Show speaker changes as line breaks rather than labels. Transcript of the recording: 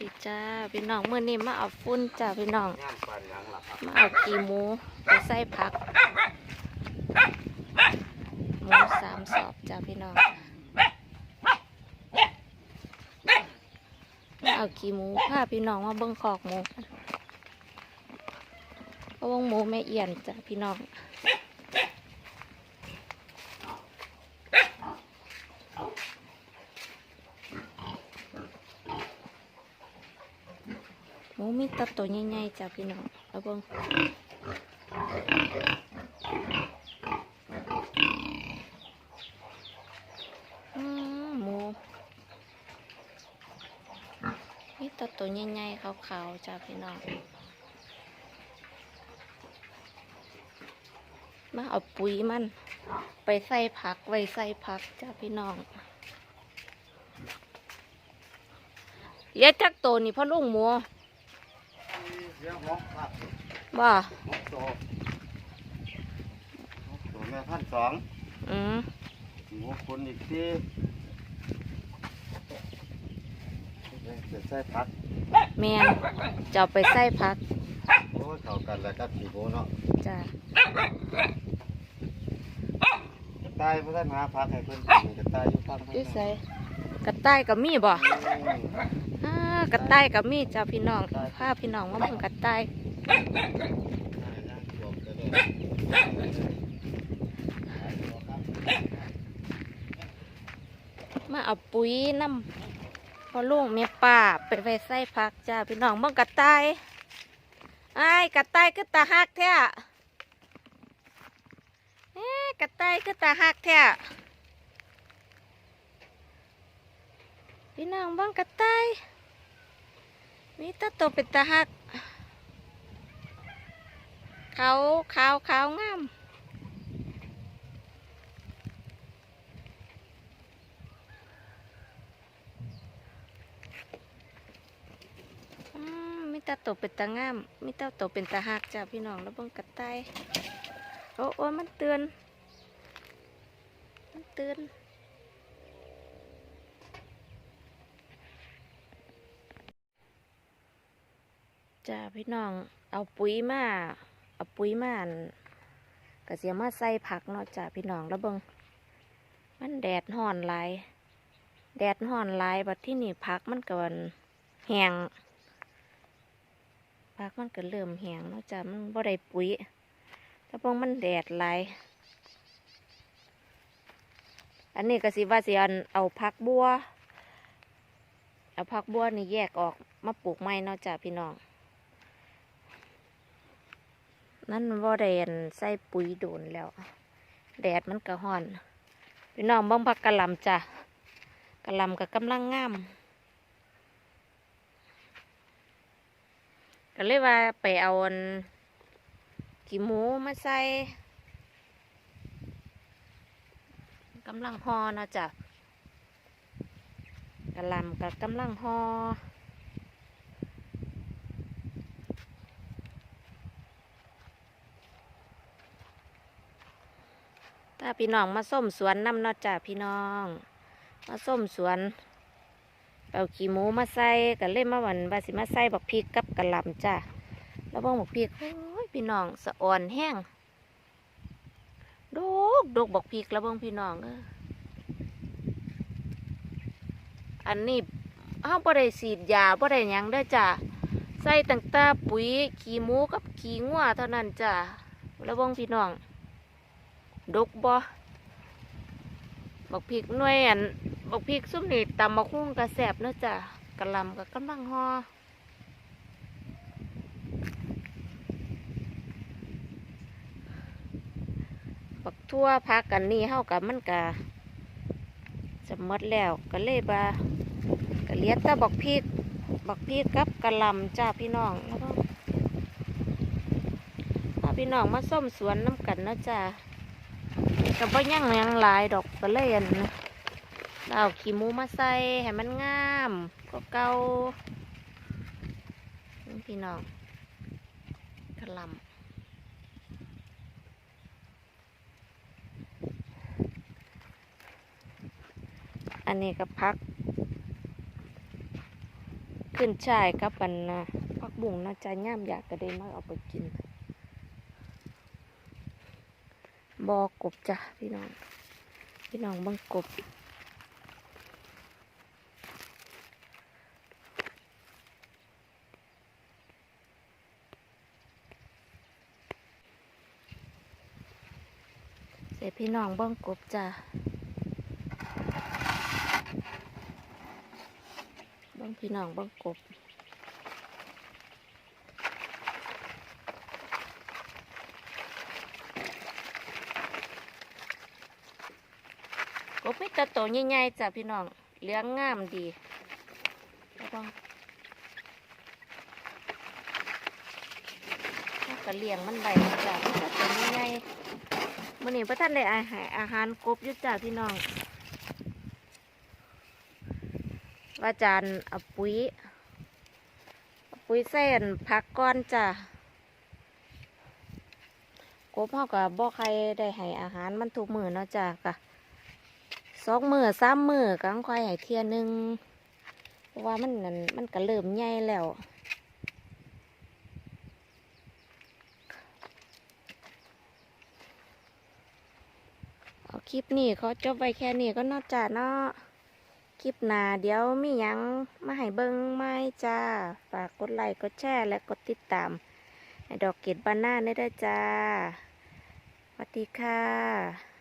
ดีจ้าพี่น้องเมื่อนี้มาเอาฟุ้นจ้าพี่น้อง
งานปันหยังล่ะครับ
มาเอากีหมูไปใส่ผักหมูสามสอบจ้าพี่น้องมาเอากีหมูพาพี่น้องมาเบิ้งคอกหมูกันเพราะว่าหมูแม่เอียนจ้าพี่น้อง หมูมีตัตัวใหญ่ๆจ้าพี่น้องเอาเบิ้งมหมูนี่ตัวตัวใหญ่ๆขาวๆจ้าพี่น้องมาเอาปุ๋ยมัน ไปใส่ผักไว้ใส่ผักจ้าพี่น้องเลี้ยจักตัวนี่พ่อลุงหมู
เสียงหกครับ
บ่า
หกตัวหกตัวแม่พันสอง
อืม
หมูคนอีกที่เกิดใส่พัก
แมนจะเอาไปใส่ผัก
โอ้ยเข้ากันแล้วกับขี้หมูเนาะ
จ้าก
ระต่ายเพื่อนหาพักให้เพื่อนกินกระต่ายอยู่ฟัง
อยูใส่กระต่ายกับมีบ่อ่า กระต่ายกับมีจ้าพี่น้องพาพี่น้องมาเบิ่งกระต่ายมาเอาปุ๋ยน้ำพอลุงเมียป่าไปไปใส่ผักจ้าพี่น้องเบิ่งกระต่ายไอ้กระต่ายคือตาหักแท้เอ๊กระต่ายคือตาหักแท้ พี่น้องบิ่งกระต่ายมีแตาตัวเป็นตาหัก เขาขาวขาวงามมมีตาตัวเป็นตางามมีตาตัวเป็นตาหักจ้าพี่น้องแล้วบิ่งกระต่ายโอ้โอ้มันเตือนมันเตือน จ้าพี่น้อง เอาปุ๋ยมาเอาปุ๋ยมาอั่นกะเสียมาใส่ผักเนาะจ้าพี่น้องแล้วเบิงมันแดดห่อนหลาย แดดห่อนหลายบัดที่นี่ผักมันก็มันแห้งผักมันก็เริ่มแห้งเนาะจ้ะมันบ่ได้ปุ๋ยแต่พวกมันแดดหลายอันนี้ก็สิว่าสิอันเอาผักบัวเอาผักบัวนี่แยกออกมาปลูกใหม่เนาะจ้ะพี่น้อง นั่นมันบ่ได้อันใส่ปุ๋ยโดนแล้ว แดดมันก็ฮ้อนพี่น้องบิ่งผักกะลำจ้ะกะลำก็กำลังงามก็เลยว่าไปเอาอันขี้หมูมาใส่กำลังหอนะจ้ะกะลำกับกำลังหอ ถ้าพี่น้องมาส้มสวนน้ำนาะจ้ะพี่น้อง มาส้มสวนเอาขี้หมูมาใส่ก็เล่มมาวันบาสิมาใส่บักพริกกับกระหล่ำจ้ะแล้วบ้องบักพริกโอ้ยพี่น้องสะอ่อนแห้งดกดกบักพริกแล้วบ้องพี่น้องเอออันนี้เฮาบ่ได้ฉีดยาบ่ได้หยังเด้จ้ะใส่ตั้งแต่ปุ๋ยขี้หมูกับขี้งัวเท่านั้นจ้ะแล้วบ้องพี่น้อง ดกบ่บักพริกหน่วยอันบักพริกซุ่มนี่ตำมะคุ้งกระแสบเนาะจ้ะกระลำกับกำลังหอบักทั่วพักกันนี่เฮากับมันกะจะหมดแล้วก็เลยบากะเลียดต่บักพริก บักพริกกับกะลำจ้าพี่น้องแล้วก็ถ้าพี่น้องมาส้มสวนน้ำกันเนาะจ้ะ กับว่ายังยังหลายดอกก็เลยอันเอาขี้มูมาใส่ให้มันงาม ก็เกาพี่น้องกระลำอันนี้ก็พัก ขึ้นชายกับปันนะผักบุ้งนะจะย่ามอยากก็ได้มาเอาไปกิน บอกบจ้ะพี่น้อง พี่น้องบังกบ เสร็จพี่น้องบ้องกบจ้ะบ้องพี่น้องบ้องกบ บไม่ตะโตใหญ่ๆจ้ะพี่น้องเลี้ยงงามดีแล้วก็แล้วก็เลี้ยงมันไปจ้ะมันตะโตใหญ่ๆมื่อนี้พระท่านได้อาหารอาหารกบยุจ้ะพี่น้องว่าจานเอาปุ๋ยอปุ๋ยใส่อันผักก้อนจ้ะกบเฮากับบ่ใครได้ให้อาหารมันทุกมือเนาะจ้ะกะ สองมือสามมือก็ต้องคอยให้เทียหนึงเพราะว่ามันนั่นมันก็เริ่มใหญ่แล้วคลิปนี้เขาจบไว้แค่นี้ก็นอกจากเนาะคลิปหน้าเดี๋ยวมียังมาให้เบิ่งไม่จ้า ฝากกดไลค์กดแชร์และกดติดตามดอกเกดบานหน้าได้ด้วยจ้าสวัสดีค่ะ